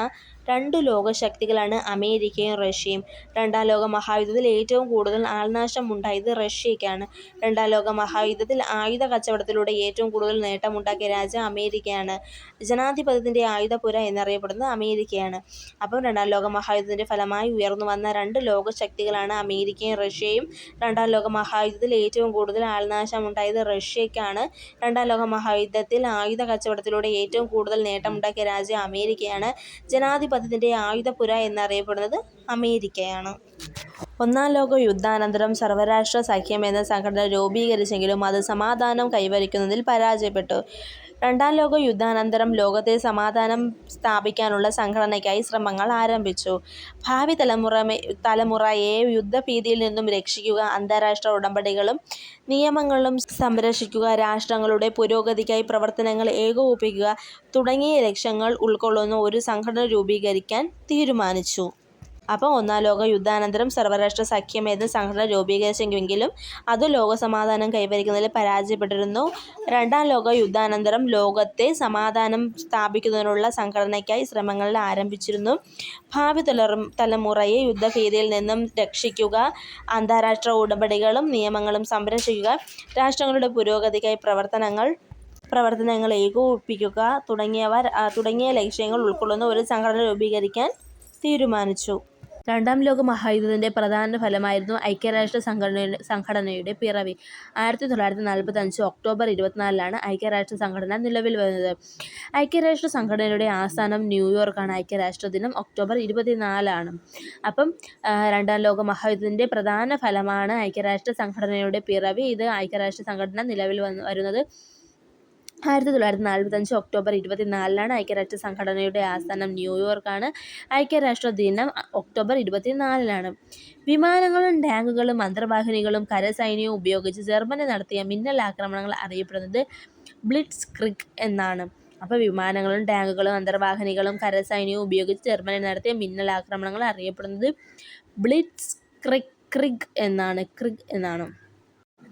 രണ്ടു ലോകശക്തികളാണ് അമേരിക്കയും റഷ്യയും. രണ്ടാം ലോക മഹായുദ്ധത്തിൽ ഏറ്റവും കൂടുതൽ ആൾനാശം ഉണ്ടായത് റഷ്യയ്ക്കാണ്. രണ്ടാം ലോക മഹായുദ്ധത്തിൽ ആയുധ കച്ചവടത്തിലൂടെ ഏറ്റവും കൂടുതൽ നേട്ടമുണ്ടാക്കിയ രാജ്യം അമേരിക്കയാണ്. ജനാധിപത്യത്തിന്റെ ആയുധപുര എന്നറിയപ്പെടുന്നത് അമേരിക്കയാണ്. അപ്പം രണ്ടാം ലോക മഹായുദ്ധത്തിന്റെ ഫലമായി ഉയർന്നുവന്ന രണ്ട് ലോകശക്തികളാണ് അമേരിക്കയും റഷ്യയും. രണ്ടാം ലോക മഹായുദ്ധത്തിൽ ഏറ്റവും കൂടുതൽ ആൾനാശം ഉണ്ടായത് റഷ്യയ്ക്കാണ്. രണ്ടാം ലോക മഹായുദ്ധത്തിൽ ആയുധ കച്ചവടത്തിലൂടെ ഏറ്റവും കൂടുതൽ നേട്ടമുണ്ടാക്കിയ രാജ്യം അമേരിക്കയാണ്. ജനാധിപത്യത്തിന്റെ ആയുധപുര എന്നറിയപ്പെടുന്നത് അമേരിക്കയാണ്. ഒന്നാം ലോക യുദ്ധാനന്തരം സർവരാഷ്ട്ര സഖ്യം എന്ന സംഘടന രൂപീകരിച്ചെങ്കിലും അത് സമാധാനം കൈവരിക്കുന്നതിൽ പരാജയപ്പെട്ടു. രണ്ടാം ലോക യുദ്ധാനന്തരം ലോകത്തെ സമാധാനം സ്ഥാപിക്കാനുള്ള സംഘടനയ്ക്കായി ശ്രമങ്ങൾ ആരംഭിച്ചു. ഭാവി തലമുറ തലമുറയെ യുദ്ധഭീതിയിൽ നിന്നും രക്ഷിക്കുക, അന്താരാഷ്ട്ര ഉടമ്പടികളും നിയമങ്ങളും സംരക്ഷിക്കുക, രാഷ്ട്രങ്ങളുടെ പുരോഗതിക്കായി പ്രവർത്തനങ്ങൾ ഏകോപിപ്പിക്കുക തുടങ്ങിയ ലക്ഷ്യങ്ങൾ ഉൾക്കൊള്ളുന്ന ഒരു സംഘടന രൂപീകരിക്കാൻ തീരുമാനിച്ചു. അപ്പോൾ ഒന്നാം ലോക യുദ്ധാനന്തരം സർവരാഷ്ട്ര സഖ്യം എന്ന സംഘടന രൂപീകരിച്ചെങ്കിലും അത് ലോകസമാധാനം കൈവരിക്കുന്നതിൽ പരാജയപ്പെട്ടിരുന്നു. രണ്ടാം ലോക യുദ്ധാനന്തരം ലോകത്തെ സമാധാനം സ്ഥാപിക്കുന്നതിനുള്ള സംഘടനയ്ക്കായി ശ്രമങ്ങൾ ആരംഭിച്ചിരുന്നു. ഭാവി തലമുറയെ യുദ്ധഭീതിയിൽ നിന്നും രക്ഷിക്കുക, അന്താരാഷ്ട്ര ഉടമ്പടികളും നിയമങ്ങളും സംരക്ഷിക്കുക, രാഷ്ട്രങ്ങളുടെ പുരോഗതിക്കായി പ്രവർത്തനങ്ങൾ പ്രവർത്തനങ്ങൾ ഏകോപിപ്പിക്കുക തുടങ്ങിയവ തുടങ്ങിയ ലക്ഷ്യങ്ങൾ ഉൾക്കൊള്ളുന്ന ഒരു സംഘടന രൂപീകരിക്കാൻ തീരുമാനിച്ചു. രണ്ടാം ലോക മഹായുദ്ധത്തിന്റെ പ്രധാന ഫലമായിരുന്നു ഐക്യരാഷ്ട്ര സംഘടന സംഘടനയുടെ പിറവി. ആയിരത്തി തൊള്ളായിരത്തി നാൽപ്പത്തഞ്ച് ഒക്ടോബർ ഇരുപത്തിനാലിലാണ് ഐക്യരാഷ്ട്ര സംഘടന നിലവിൽ വന്നത്. ഐക്യരാഷ്ട്ര സംഘടനയുടെ ആസ്ഥാനം ന്യൂയോർക്കാണ്. ഐക്യരാഷ്ട്ര ദിനം ഒക്ടോബർ ഇരുപത്തിനാലാണ്. അപ്പം രണ്ടാം ലോക മഹായുദ്ധത്തിന്റെ പ്രധാന ഫലമാണ് ഐക്യരാഷ്ട്ര സംഘടനയുടെ പിറവി. ഇത് ഐക്യരാഷ്ട്ര സംഘടന നിലവിൽ വരുന്നത് ആയിരത്തി തൊള്ളായിരത്തി നാൽപ്പത്തഞ്ച് ഒക്ടോബർ ഇരുപത്തിനാലിനാണ്. ഐക്യരാഷ്ട്ര സംഘടനയുടെ ആസ്ഥാനം ന്യൂയോർക്കാണ്. ഐക്യരാഷ്ട്ര ദിനം ഒക്ടോബർ ഇരുപത്തിനാലിനാണ്. വിമാനങ്ങളും ടാങ്കുകളും അന്തർവാഹിനികളും കരസൈന്യവും ഉപയോഗിച്ച് ജർമ്മനി നടത്തിയ മിന്നൽ ആക്രമണങ്ങൾ അറിയപ്പെടുന്നത് ബ്ലിറ്റ്സ് ക്രിക്ക് എന്നാണ്. അപ്പോൾ വിമാനങ്ങളും ടാങ്കുകളും അന്തർവാഹിനികളും കരസൈന്യവും ഉപയോഗിച്ച് ജർമ്മനി നടത്തിയ മിന്നൽ ആക്രമണങ്ങൾ അറിയപ്പെടുന്നത് ബ്ലിറ്റ്സ് ക്രിക് ക്രിഗ് എന്നാണ് ക്രിഗ് എന്നാണ്.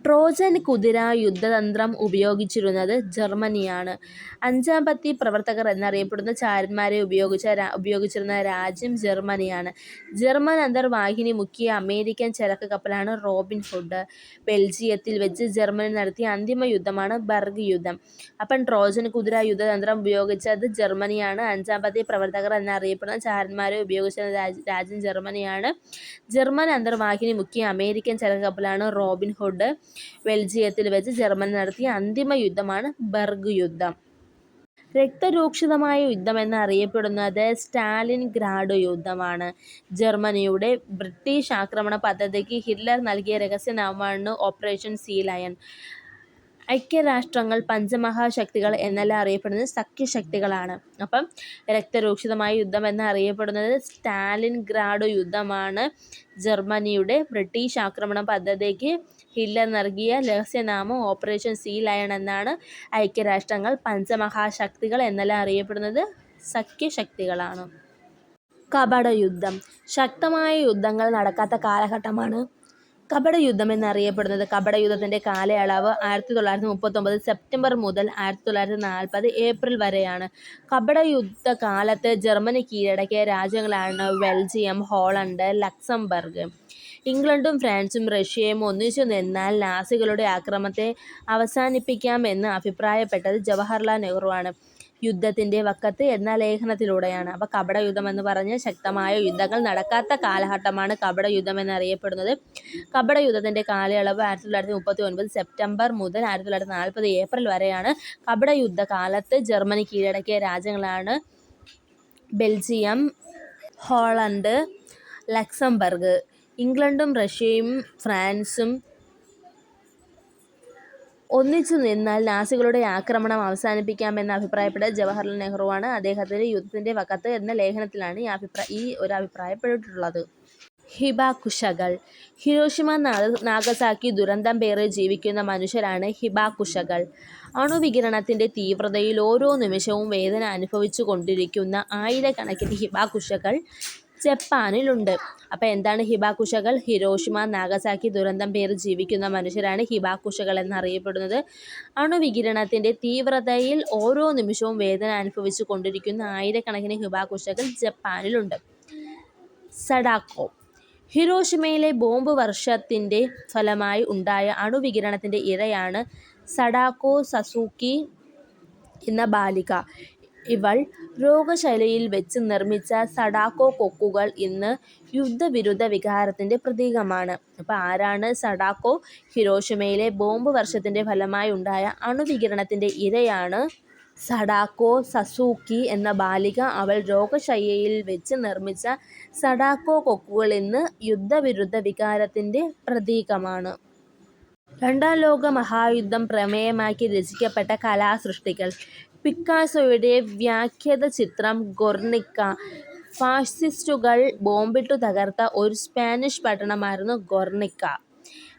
ട്രോജൻ കുതിര യുദ്ധതന്ത്രം ഉപയോഗിച്ചിരുന്നത് ജർമ്മനിയാണ്. അഞ്ചാം പത്തി പ്രവർത്തകർ എന്നറിയപ്പെടുന്ന ചാരന്മാരെ ഉപയോഗിച്ച ഉപയോഗിച്ചിരുന്ന രാജ്യം ജർമ്മനിയാണ്. ജർമ്മൻ അന്തർവാഹിനി മുക്കിയ അമേരിക്കൻ ചരക്ക് കപ്പലാണ് റോബിൻ ഹുഡ്. ബെൽജിയത്തിൽ വെച്ച് ജർമ്മനി നടത്തിയ അന്തിമ യുദ്ധമാണ് ബർഗ് യുദ്ധം. അപ്പം ട്രോജൻ കുതിര യുദ്ധതന്ത്രം ഉപയോഗിച്ചത് ജർമ്മനിയാണ്. അഞ്ചാം പത്തി പ്രവർത്തകർ എന്നറിയപ്പെടുന്ന ചാരന്മാരെ ഉപയോഗിച്ചിരുന്ന രാജ്യം ജർമ്മനിയാണ്. ജർമ്മൻ അന്തർവാഹിനി മുക്കിയ അമേരിക്കൻ ചരക്ക് കപ്പലാണ് റോബിൻ ഹുഡ്. ബെൽജിയത്തിൽ വെച്ച് ജർമ്മൻ നടത്തിയ അന്തിമ യുദ്ധമാണ് ബർഗ് യുദ്ധം. രക്തരൂക്ഷിതമായ യുദ്ധമെന്ന് അറിയപ്പെടുന്നത് സ്റ്റാലിൻഗ്രാഡ് യുദ്ധമാണ്. ജർമ്മനിയുടെ ബ്രിട്ടീഷ് ആക്രമണ പദ്ധതിക്ക് ഹിറ്റ്ലർ നൽകിയ രഹസ്യനാമമാണ് ഓപ്പറേഷൻ സീ ലയൺ. ഐക്യരാഷ്ട്രങ്ങൾ പഞ്ചമഹാശക്തികൾ എന്നെല്ലാം അറിയപ്പെടുന്നത് സഖ്യശക്തികളാണ് അപ്പം രക്തരൂക്ഷിതമായ യുദ്ധം എന്നറിയപ്പെടുന്നത് സ്റ്റാലിൻ ഗ്രാഡ് യുദ്ധമാണ് ജർമ്മനിയുടെ ബ്രിട്ടീഷ് ആക്രമണ പദ്ധതിക്ക് ഹിറ്റ്ലർ നൽകിയ രഹസ്യനാമം ഓപ്പറേഷൻ സീ ലയൺ എന്നാണ് ഐക്യരാഷ്ട്രങ്ങൾ പഞ്ചമഹാശക്തികൾ എന്നെല്ലാം അറിയപ്പെടുന്നത്. സഖ്യശക്തികളാണ്. കപടയുദ്ധം ശക്തമായ യുദ്ധങ്ങൾ നടക്കാത്ത കാലഘട്ടമാണ്. കപടയുദ്ധം എന്നറിയപ്പെടുന്നത് കപടയുദ്ധത്തിന്റെ കാലയളവ് ആയിരത്തി തൊള്ളായിരത്തി മുപ്പത്തൊമ്പത് സെപ്റ്റംബർ മുതൽ ആയിരത്തി തൊള്ളായിരത്തി നാൽപ്പത് ഏപ്രിൽ വരെയാണ്. കപടയുദ്ധ കാലത്ത് ജർമ്മനി കീഴടക്കിയ രാജ്യങ്ങളാണ് ബെൽജിയം ഹോളണ്ട് ലക്സംബർഗ്. ഇംഗ്ലണ്ടും ഫ്രാൻസും റഷ്യയും ഒന്നിച്ചു നിന്നാൽ നാസികളുടെ ആക്രമത്തെ അവസാനിപ്പിക്കാമെന്ന് അഭിപ്രായപ്പെട്ടത് ജവഹർലാൽ നെഹ്റുവാണ് യുദ്ധത്തിന്റെ വക്കത്ത് എന്ന ലേഖനത്തിലൂടെയാണ്. അപ്പോൾ കപടയുദ്ധം എന്ന് പറഞ്ഞ് ശക്തമായ യുദ്ധങ്ങൾ നടക്കാത്ത കാലഘട്ടമാണ് കപടയുദ്ധം എന്നറിയപ്പെടുന്നത്. കപടയുദ്ധത്തിന്റെ കാലയളവ് ആയിരത്തി തൊള്ളായിരത്തി മുപ്പത്തി ഒൻപത് സെപ്റ്റംബർ മുതൽ ആയിരത്തി തൊള്ളായിരത്തി നാൽപ്പത് ഏപ്രിൽ വരെയാണ്. കപടയുദ്ധ കാലത്ത് ജർമ്മനി കീഴടക്കിയ രാജ്യങ്ങളാണ് ബെൽജിയം ഹോളണ്ട് ലക്സംബർഗ് ഇംഗ്ലണ്ടും റഷ്യയും ഫ്രാൻസും ഒന്നിച്ചു നിന്നാൽ നാസികളുടെ ആക്രമണം അവസാനിപ്പിക്കാമെന്ന് അഭിപ്രായപ്പെട്ട ജവഹർലാൽ നെഹ്റുവാണ് അദ്ദേഹത്തിന്റെ യുദ്ധത്തിന്റെ വക്കത്ത് എന്ന ലേഖനത്തിലാണ് ഈ അഭിപ്രായ ഈ ഒരു അഭിപ്രായപ്പെട്ടിട്ടുള്ളത്. ഹിബാകുഷകൾ ഹിരോഷിമ നാഗസാക്കി ദുരന്തം പേറി ജീവിക്കുന്ന മനുഷ്യരാണ് ഹിബാകുഷകൾ അണുവികിരണത്തിന്റെ തീവ്രതയിൽ ഓരോ നിമിഷവും വേദന അനുഭവിച്ചു കൊണ്ടിരിക്കുന്ന ആയിരക്കണക്കിന് ഹിബാക്കുഷകൾ ജപ്പാനിലുണ്ട്. അപ്പോൾ എന്താണ് ഹിബാക്കുഷകൾ ഹിരോഷിമ നാഗസാക്കി ദുരന്തം പേര് ജീവിക്കുന്ന മനുഷ്യരാണ് ഹിബാക്കുഷകൾ എന്നറിയപ്പെടുന്നത്. അണുവികിരണത്തിന്റെ തീവ്രതയിൽ ഓരോ നിമിഷവും വേദന അനുഭവിച്ചു കൊണ്ടിരിക്കുന്ന ആയിരക്കണക്കിന് ഹിബാക്കുഷകൾ ജപ്പാനിലുണ്ട്. സഡാക്കോ ഹിരോഷിമയിലെ ബോംബ് വർഷത്തിന്റെ ഫലമായി ഉണ്ടായ അണുവികിരണത്തിന്റെ ഇരയാണ് സഡാക്കോ സസൂക്കി എന്ന ബാലിക. ഇവൾ രോഗശൈലിയിൽ വെച്ച് നിർമ്മിച്ച സഡാക്കോ കൊക്കുകൾ ഇന്ന് യുദ്ധവിരുദ്ധ വികാരത്തിന്റെ പ്രതീകമാണ്. അപ്പോൾ ആരാണ് സഡാക്കോ ഹിരോഷിമയിലെ ബോംബ് വർഷത്തിന്റെ ഫലമായി ഉണ്ടായ അണുവികിരണത്തിന്റെ ഇരയാണ് സഡാക്കോ സസൂക്കി എന്ന ബാലിക അവൾ രോഗശയ്യയിൽ വെച്ച് നിർമ്മിച്ച സഡാക്കോ കൊക്കുകൾ ഇന്ന് യുദ്ധവിരുദ്ധ വികാരത്തിന്റെ പ്രതീകമാണ്. രണ്ടാം ലോക മഹായുദ്ധം പ്രമേയമാക്കി രചിക്കപ്പെട്ട കലാസൃഷ്ടികൾ. പിക്കാസോയുടെ വ്യാഖ്യാത ചിത്രം ഗൊർണിക്ക. ഫാഷിസ്റ്റുകൾ ബോംബിട്ടു തകർത്ത ഒരു സ്പാനിഷ് പട്ടണമായിരുന്നു ഗൊർണിക്ക.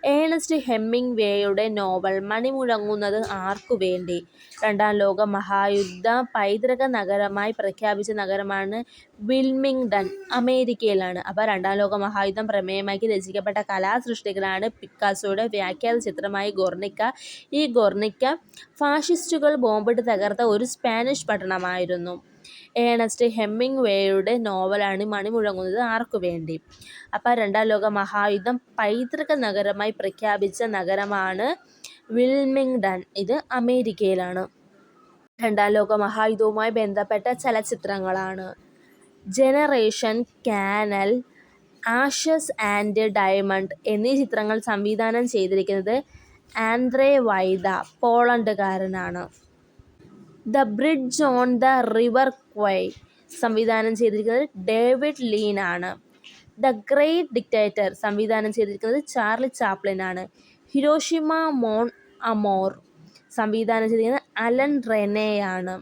ഏണസ്റ്റ് ഹെമ്മിങ്വേയുടെ നോവൽ മണിമുഴങ്ങുന്നത് ആർക്കു വേണ്ടി? രണ്ടാം ലോക മഹായുദ്ധ പൈതൃക നഗരമായി പ്രഖ്യാപിച്ച നഗരമാണ് വിൽമിംഗ്ടൺ അമേരിക്കയിലാണ്. അപ്പോൾ രണ്ടാം ലോക മഹായുദ്ധം പ്രമേയമാക്കി രചിക്കപ്പെട്ട കലാസൃഷ്ടികളാണ്. പിക്കാസോയുടെ വ്യാഖ്യാത ചിത്രമായി ഗൊർണിക്ക ഈ ഗൊർണിക്ക ഫാഷിസ്റ്റുകൾ ബോംബിട്ട് തകർത്ത ഒരു സ്പാനിഷ് പട്ടണമായിരുന്നു. ഏണസ്റ്റ് ഹെമ്മിങ്വേയുടെ നോവലാണ് മണിമുഴങ്ങുന്നത് ആർക്കുവേണ്ടി അപ്പോൾ രണ്ടാം ലോക മഹായുദ്ധം പൈതൃക നഗരമായി പ്രഖ്യാപിച്ച നഗരമാണ് വിൽമിംഗ്ടൺ ഇത് അമേരിക്കയിലാണ്. രണ്ടാം ലോക മഹായുദ്ധവുമായി ബന്ധപ്പെട്ട ചലച്ചിത്രങ്ങളാണ്. Generation Kanal Ashes and Diamond എന്നീ ചിത്രങ്ങൾ സംവിധാനം ചെയ്തിരിക്കുന്നത് Andrzej Wajda പോളണ്ടുകാരനാണ്. The Bridge on the River Kwai സംവിധാനം ചെയ്തിരിക്കുന്നത് ഡേവിഡ് ലീൻ ആണ്. ദ ഗ്രേറ്റ് ഡിക്റ്റേറ്റർ സംവിധാനം ചെയ്തിരിക്കുന്നത് ചാർലി ചാപ്ലിൻ ആണ്. ഹിരോഷിമ മോൺ അമോർ സംവിധാനം ചെയ്തിരിക്കുന്നത് അലൻ റെനെ ആണ്.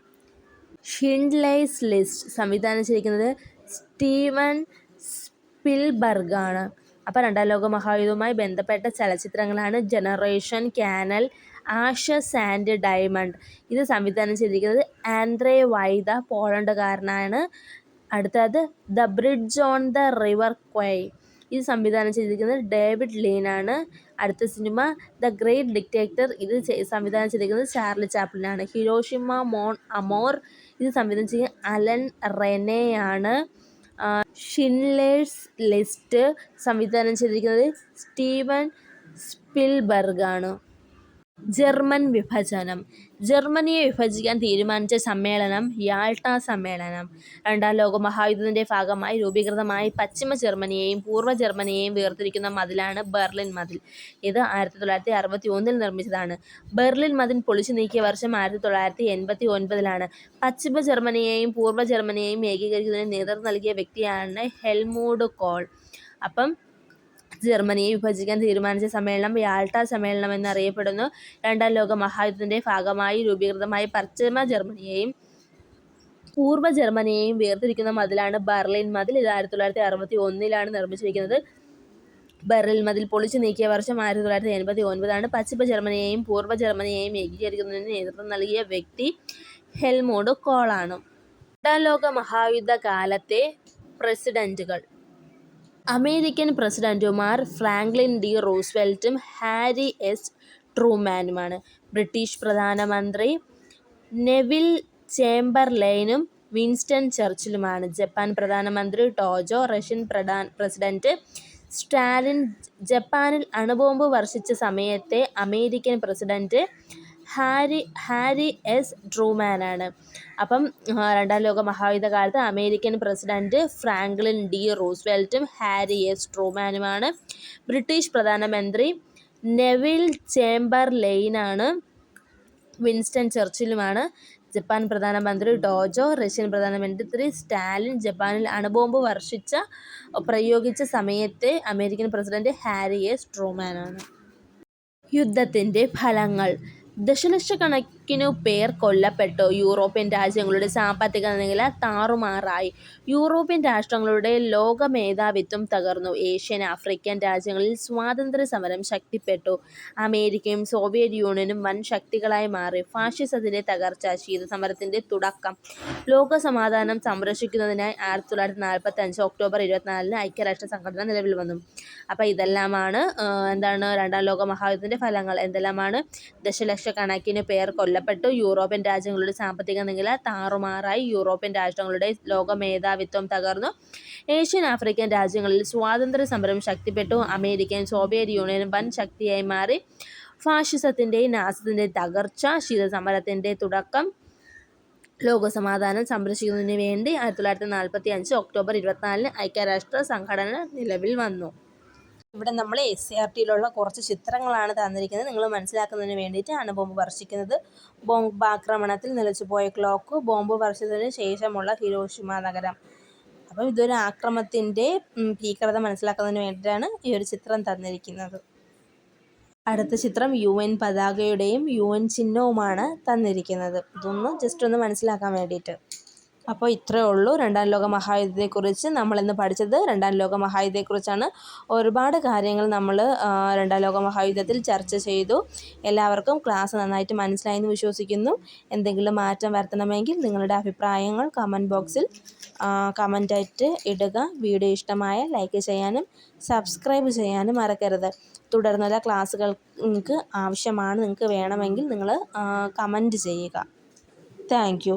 ഷിൻഡ്ലൈസ് ലിസ്റ്റ് സംവിധാനം ചെയ്തിരിക്കുന്നത് സ്റ്റീവൻ സ്പിൽബർഗ് ആണ്. അപ്പോൾ രണ്ടാം ലോക മഹായുദ്ധവുമായി ബന്ധപ്പെട്ട ചലച്ചിത്രങ്ങളാണ് Generation Kanal Ashes and Diamond. ഇത് സംവിധാനം ചെയ്തിരിക്കുന്നത് ആൻഡ്രേ വൈദ പോളണ്ടുകാരനാണ്. അടുത്തത് the Bridge on the River Kwai. ഇത് സംവിധാനം ചെയ്തിരിക്കുന്നത് ഡേവിഡ് ലീനാണ്. അടുത്ത സിനിമ ദ ഗ്രേറ്റ് ഡിക്റ്റേറ്റർ ഇത് സംവിധാനം ചെയ്തിരിക്കുന്നത് ചാർലി ചാപ്ലിനാണ്. ഹിരോഷിമ മോൺ അമോർ. ഇത് സംവിധാനം ചെയ്യുന്നത് അലൻ റെനെയാണ്. ഷിൻലേഴ്സ് ലിസ്റ്റ് സംവിധാനം ചെയ്തിരിക്കുന്നത് സ്റ്റീവൻ സ്പിൽബർഗ് ആണ് ജർമ്മൻ വിഭജനം. ജർമ്മനിയെ വിഭജിക്കാൻ തീരുമാനിച്ച സമ്മേളനം യാൾട്ട സമ്മേളനം. രണ്ടാം ലോക മഹായുദ്ധത്തിന്റെ ഭാഗമായി രൂപീകൃതമായി പശ്ചിമ ജർമ്മനിയെയും പൂർവ ജർമ്മനിയെയും വേർതിരിക്കുന്ന മതിലാണ് ബെർലിൻ മതിൽ. ഇത് ആയിരത്തി തൊള്ളായിരത്തി അറുപത്തി ഒന്നിൽ നിർമ്മിച്ചതാണ്. ബെർലിൻ മതിൽ പൊളിച്ചു നീക്കിയ വർഷം ആയിരത്തി തൊള്ളായിരത്തി എൺപത്തി ഒൻപതിലാണ് പശ്ചിമ ജർമ്മനിയെയും പൂർവ ജർമ്മനിയെയും ഏകീകരിക്കുന്നതിന് നേതൃത്വം നൽകിയ വ്യക്തിയാണ് ഹെൽമൂഡ് കോൾ. അപ്പം ജർമ്മനിയെ വിഭജിക്കാൻ തീരുമാനിച്ച സമ്മേളനം യാൾട്ട സമ്മേളനം എന്നറിയപ്പെടുന്നു. രണ്ടാം ലോക മഹായുദ്ധത്തിന്റെ ഭാഗമായി രൂപീകൃതമായ പശ്ചിമ ജർമ്മനിയെയും പൂർവ ജർമ്മനിയെയും വേർതിരിക്കുന്ന മതിലാണ് ബർലിൻ മതിൽ. ഇത് ആയിരത്തി തൊള്ളായിരത്തി അറുപത്തി ഒന്നിലാണ് നിർമ്മിച്ചിരിക്കുന്നത്. ബെർലിൻ മതിൽ പൊളിച്ചു നീക്കിയ വർഷം ആയിരത്തി തൊള്ളായിരത്തി എൺപത്തി ഒൻപതാണ് പശ്ചിമ ജർമ്മനിയെയും പൂർവ ജർമ്മനിയെയും ഏകീകരിക്കുന്നതിന് നേതൃത്വം നൽകിയ വ്യക്തി ഹെൽമോഡ് കോളാണ്. രണ്ടാം ലോക മഹായുദ്ധ കാലത്തെ പ്രസിഡന്റുകൾ. അമേരിക്കൻ പ്രസിഡന്റുമാർ ഫ്രാങ്ക്ലിൻ ഡി റൂസ്വെൽറ്റും ഹാരി എസ് ട്രൂമാനുമാണ്. ബ്രിട്ടീഷ് പ്രധാനമന്ത്രി നെവിൽ ചേംബർലെയ്നും വിൻസ്റ്റൺ ചർച്ചിലുമാണ്. ജപ്പാൻ പ്രധാനമന്ത്രി ടോജോ. Russian president Stalin. ജപ്പാനിൽ അണുബോംബ് വർഷിച്ച സമയത്തെ American president Harry Harry S ട്രൂമാനാണ്. അപ്പം രണ്ടാം ലോക മഹായുദ്ധ കാലത്ത് അമേരിക്കൻ പ്രസിഡന്റ് ഫ്രാങ്ക്ലിൻ ഡി റൂസ്വെൽറ്റും ഹാരി എസ് ട്രൂമാനുമാണ്. ബ്രിട്ടീഷ് പ്രധാനമന്ത്രി നെവിൽ ചേംബർ ലെയിനാണ് വിൻസ്റ്റൺ ചർച്ചിലുമാണ്. ജപ്പാൻ പ്രധാനമന്ത്രി ഡോജോ റഷ്യൻ പ്രധാനമന്ത്രി സ്റ്റാലിൻ. ജപ്പാനിൽ അണുബോംബ് വർഷിച്ച പ്രയോഗിച്ച സമയത്തെ അമേരിക്കൻ പ്രസിഡന്റ് ഹാരി എസ് ട്രൂമാനാണ്. യുദ്ധത്തിന്റെ ഫലങ്ങൾ. दशलक्ष कणा ദശലക്ഷക്കണക്കിനു പേർ കൊല്ലപ്പെട്ടു. യൂറോപ്യൻ രാജ്യങ്ങളുടെ സാമ്പത്തിക നില താറുമാറായി. യൂറോപ്യൻ രാഷ്ട്രങ്ങളുടെ ലോക മേധാവിത്വം തകർന്നു. ഏഷ്യൻ, ആഫ്രിക്കൻ രാജ്യങ്ങളിൽ സ്വാതന്ത്ര്യ സമരം ശക്തിപ്പെട്ടു. അമേരിക്കയും സോവിയറ്റ് യൂണിയനും വൻ ശക്തികളായി മാറി. ഫാഷിസത്തിന്റെ തകർച്ച. ശീതസമരത്തിന്റെ തുടക്കം. ലോക സമാധാനം സംരക്ഷിക്കുന്നതിനായി ആയിരത്തി തൊള്ളായിരത്തി നാൽപ്പത്തി അഞ്ച് ഒക്ടോബർ ഇരുപത്തിനാലിന് ഐക്യരാഷ്ട്ര സംഘടന നിലവിൽ വന്നു. അപ്പോൾ ഇതെല്ലാമാണ് എന്താണ് രണ്ടാം ലോക മഹായുദ്ധത്തിന്റെ ഫലങ്ങൾ. എന്തെല്ലാമാണ്? ദശലക്ഷക്കണക്കിന് പേർ കൊല്ലപ്പെട്ടു. യൂറോപ്യൻ രാജ്യങ്ങളുടെ സാമ്പത്തിക നില താറുമാറായി. യൂറോപ്യൻ രാഷ്ട്രങ്ങളുടെ ലോക മേധാവിത്വം തകർന്നു. ഏഷ്യൻ, ആഫ്രിക്കൻ രാജ്യങ്ങളിൽ സ്വാതന്ത്ര്യ സമരം ശക്തിപ്പെട്ടു. അമേരിക്കൻ സോവിയറ്റ് യൂണിയൻ വൻ ശക്തിയായി മാറി. ഫാഷിസത്തിന്റെയും നാസത്തിന്റെ തകർച്ച. ശീതസമരത്തിന്റെ തുടക്കം. ലോകസമാധാനം സംരക്ഷിക്കുന്നതിന് വേണ്ടി ആയിരത്തി തൊള്ളായിരത്തി നാൽപ്പത്തി അഞ്ച് ഒക്ടോബർ ഇരുപത്തിനാലിന് ഐക്യരാഷ്ട്ര സംഘടന നിലവിൽ വന്നു. ഇവിടെ നമ്മൾ എസ് സി ആർ ടിയിലുള്ള കുറച്ച് ചിത്രങ്ങളാണ് തന്നിരിക്കുന്നത്. നിങ്ങൾ മനസ്സിലാക്കുന്നതിന് വേണ്ടിയിട്ടാണ് ബോംബ് വർഷിക്കുന്നത്. ബോംബ് ആക്രമണത്തിൽ നിലച്ചുപോയ ക്ലോക്ക്. ബോംബ് വർഷിച്ചതിന് ശേഷമുള്ള ഹിരോഷിമ നഗരം. അപ്പോൾ ഇതൊരു ആക്രമത്തിന്റെ ഭീകരത മനസ്സിലാക്കുന്നതിന് വേണ്ടിയിട്ടാണ് ഈ ഒരു ചിത്രം തന്നിരിക്കുന്നത്. അടുത്ത ചിത്രം യു എൻ പതാകയുടെയും യു എൻ ചിഹ്നവുമാണ് തന്നിരിക്കുന്നത്. ഇതൊന്ന് ജസ്റ്റ് ഒന്ന് മനസ്സിലാക്കാൻ വേണ്ടിയിട്ട്. അപ്പോൾ ഇത്രയേ ഉള്ളൂ രണ്ടാം ലോക മഹായുദ്ധത്തെക്കുറിച്ച് നമ്മളിന്ന് പഠിച്ചത്. രണ്ടാം ലോക മഹായുദ്ധത്തെക്കുറിച്ചാണ്. ഒരുപാട് കാര്യങ്ങൾ നമ്മൾ രണ്ടാം ലോക മഹായുദ്ധത്തിൽ ചർച്ച ചെയ്തു. എല്ലാവർക്കും ക്ലാസ് നന്നായിട്ട് മനസ്സിലായെന്ന് വിശ്വസിക്കുന്നു. എന്തെങ്കിലും മാറ്റം വരുത്തണമെങ്കിൽ നിങ്ങളുടെ അഭിപ്രായങ്ങൾ കമന്റ് ബോക്സിൽ കമന്റായിട്ട് ഇടുക. വീഡിയോ ഇഷ്ടമായ ലൈക്ക് ചെയ്യാനും സബ്സ്ക്രൈബ് ചെയ്യാനും മറക്കരുത്. തുടർന്നുള്ള ക്ലാസ്സുകൾ നിങ്ങൾക്ക് ആവശ്യമാണ് നിങ്ങൾക്ക് വേണമെങ്കിൽ നിങ്ങൾ കമന്റ് ചെയ്യുക. താങ്ക്